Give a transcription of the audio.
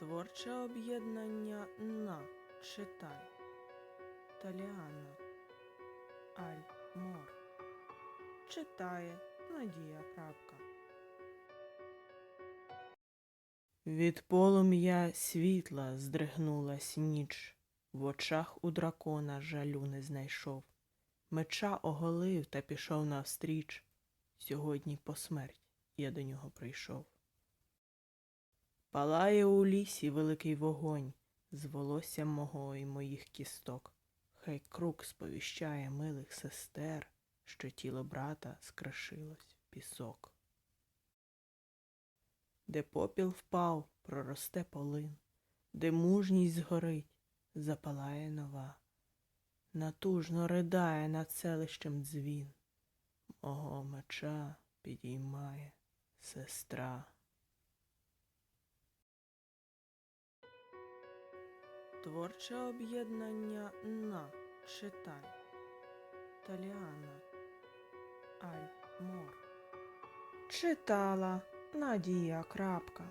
Творче об'єднання на читай. Таліана Аль Мор. Читає Надія Крапка. Від полум'я світла здригнулась ніч. В очах у дракона жалю не знайшов. Меча оголив та пішов навстріч. Сьогодні по смерть я до нього прийшов. Палає у лісі великий вогонь з волоссям мого і моїх кісток. Хай круг сповіщає милих сестер, що тіло брата скрашилось в пісок. Де попіл впав, проросте полин, де мужність згорить, запалає нова. Натужно ридає над селищем дзвін. Мого меча підіймає сестра. Творче об'єднання на читай. Таліана Аль Мор. Читала Надія Крапка.